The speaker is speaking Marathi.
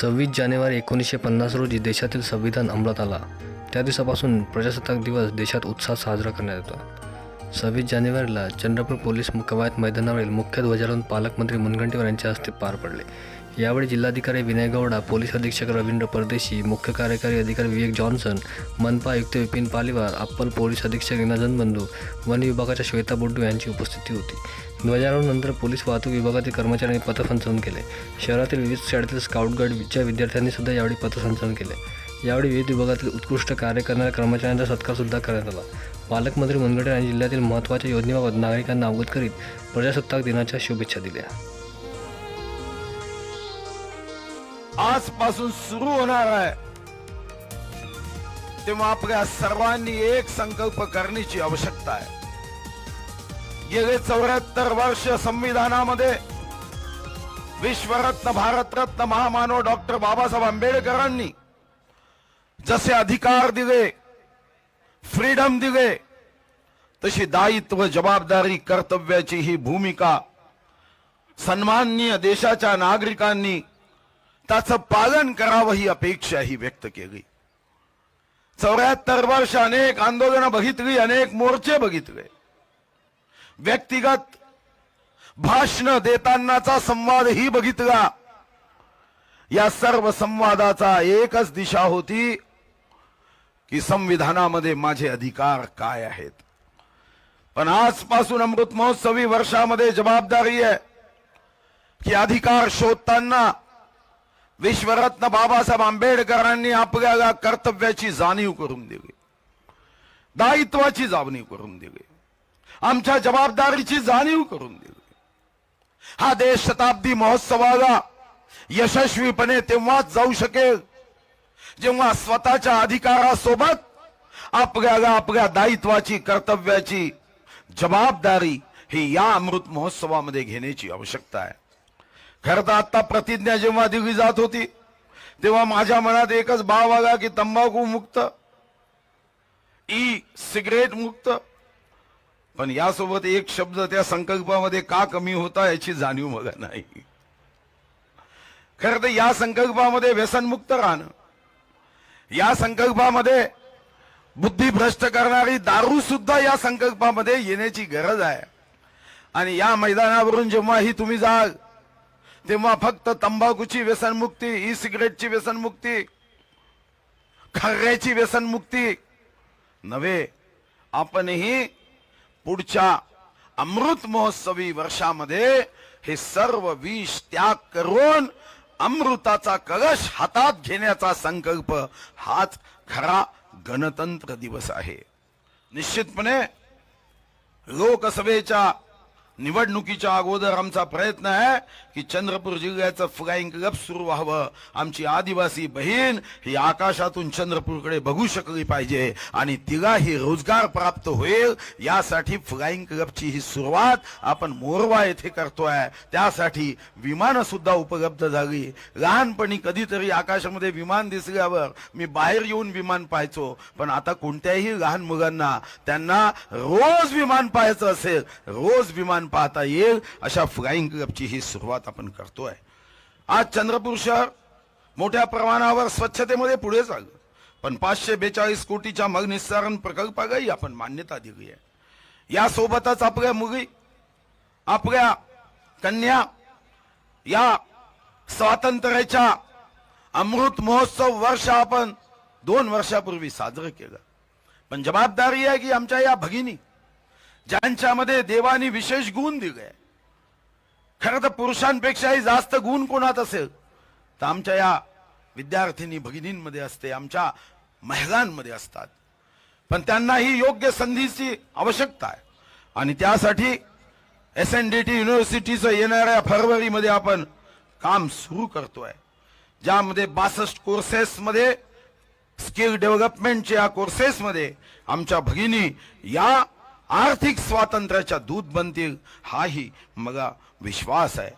सव्वीस जानेवारी एकोणीसशे पन्नास रोजी देशातील संविधान अंमलात आला. त्या दिवसापासून प्रजासत्ताक दिवस देशात उत्साहात साजरा करण्यात येतो. सव्वीस जानेवारीला चंद्रपूर पोलीस कवायत मैदानावरील मुख्य ध्वजारोहण पालकमंत्री मुनगंटीवार यांच्या हस्ते पार पडले. यावेळी जिल्हाधिकारी विनय गौडा पोलीस अधीक्षक रवींद्र परदेशी मुख्य कार्यकारी अधिकारी विवेक जॉन्सन मनपा आयुक्त विपिन पालिवार अप्पल पोलीस अधीक्षक इनाजन बंधू वन विभागाच्या श्वेता बुड्डू यांची उपस्थिती होती. ध्वजारोहणानंतर पोलीस वाहतूक विभागातील कर्मचाऱ्यांनी पथसंचलन केले. शहरातील विविध शाळेतील स्काउट गाईडच्या विद्यार्थ्यांनी सुद्धा यावेळी पथसंचलन केले. यावेळी विविध विभागातील उत्कृष्ट कार्य करणाऱ्या कर्मचाऱ्यांचा सत्कारसुद्धा करण्यात आला. पालकमंत्री मुनगंटे यांनी जिल्ह्यातील महत्त्वाच्या योजनेबाबत नागरिकांना अवगत करीत प्रजासत्ताक दिनाच्या शुभेच्छा दिल्या. आजपासून सुरू होणार आहे. तेव्हा आपल्या सर्वांनी एक संकल्प करण्याची आवश्यकता आहे. गेले चौऱ्याहत्तर वर्ष संविधानामध्ये विश्वरत्न भारतरत्न महामानव डॉक्टर बाबासाहेब आंबेडकरांनी जसे अधिकार दिले फ्रीडम दिले तशी दायित्व जबाबदारी कर्तव्याची ही भूमिका सन्माननीय देशाच्या नागरिकांनी त्याचं पालन करावं ही अपेक्षा ही व्यक्त केली. चौऱ्याहत्तर वर्ष अनेक आंदोलनं बघितली अनेक मोर्चे बघितले. व्यक्तिगत भाषण देतानाचा संवादही बघितला. या सर्व संवादाचा एकच दिशा होती की संविधानामध्ये माझे अधिकार काय आहेत. पण आजपासून अमृत महोत्सवी वर्षामध्ये जबाबदारी आहे की अधिकार शोधताना विश्वरत्न बाबासाहेब आंबेडकरांनी आपल्याला कर्तव्याची जाणीव करून दिली. दायित्वाची जाणीव करून दिली. आमच्या जबाबदारीची जाणीव करून दिली. हा देश शताब्दी महोत्सवाला यशस्वीपणे तेव्हाच जाऊ शकेल जेव्हा स्वतःच्या अधिकारासोबत आपल्याला आपल्या दायित्वाची कर्तव्याची जबाबदारी ही या अमृत महोत्सवामध्ये घेण्याची आवश्यकता आहे. खरं तर आत्ता प्रतिज्ञा जेव्हा दिली जात होती तेव्हा माझ्या मनात एकच भाव आला की तंबाखू मुक्त ई सिगरेट मुक्त पण यासोबत एक शब्द त्या संकल्पामध्ये का कमी होता याची जाणीव मला नाही. खरं तर या संकल्पामध्ये व्यसनमुक्त राहणं या संकल्पामध्ये बुद्धिभ्रष्ट करणारी दारू सुद्धा या संकल्पामध्ये येण्याची गरज आहे. आणि या मैदानावरून जेव्हाही तुम्ही जाल तेव्हा फक्त तंबाखूची व्यसनमुक्ती ई सिगरेटची व्यसनमुक्ती खर्याची व्यसनमुक्ती नव्हे आपणही पुढच्या अमृत महोत्सवी वर्षामध्ये हे सर्व विष त्याग करून अमृताचा कलश हातात घेण्याचा संकल्प हाच खरा गणतंत्र दिवस आहे. निश्चितपणे लोकसभेच्या निवडणुकीच्या अगोदर आमचा प्रयत्न आहे की चंद्रपूर जिल्ह्याचं फ्लाईंग क्लब सुरू व्हावं. आमची आदिवासी बहीण ही आकाशातून चंद्रपूरकडे बघू शकली पाहिजे आणि तिलाही रोजगार प्राप्त होईल. यासाठी फ्लाईंग क्लबची ही सुरुवात आपण मोरवा येथे करतोय. त्यासाठी विमानं सुद्धा उपलब्ध झाली. लहानपणी कधीतरी आकाशामध्ये विमान दिसल्यावर मी बाहेर येऊन विमान पाहायचो. पण आता कोणत्याही लहान मुलांना त्यांना रोज विमान पाहायचं असेल रोज विमान पाहता येईल. अशा फ्लाइंग क्लबची ही सुरुवात आपण करतोय. आज चंद्रपूर शहर मोठ्या प्रमाणावर स्वच्छतेमध्ये पुढे चाललं. पण पाचशे बेचाळीस कोटीच्या मग मगनिस्सारण प्रकल्पालाही आपण मान्यता दिली आहे यासोबतच आपल्या मुली आपल्या कन्या या स्वातंत्र्याच्या अमृत महोत्सव वर्ष आपण दोन वर्षापूर्वी साजरं केलं. पण जबाबदारी आहे की आमच्या या भगिनी ज्यांच्यामध्ये देवानी विशेष गुण दिले. खरं तर पुरुषांपेक्षाही जास्त गुण कोणात असेल? तर आमच्या या विद्यार्थिनी भगिनींमध्ये असते आमच्या महिलांमध्ये असतात. पण त्यांना ही योग्य संधीची आवश्यकता आहे. आणि त्यासाठी एस एन डी टी युनिव्हर्सिटीचं येणाऱ्या फरवरीमध्ये आपण काम सुरू करतोय. ज्यामध्ये बासष्ट कोर्सेसमध्ये स्किल डेव्हलपमेंटच्या या कोर्सेसमध्ये आमच्या भगिनी या आर्थिक स्वातंत्र्याच्या दूत बनतील हाही मला विश्वास आहे.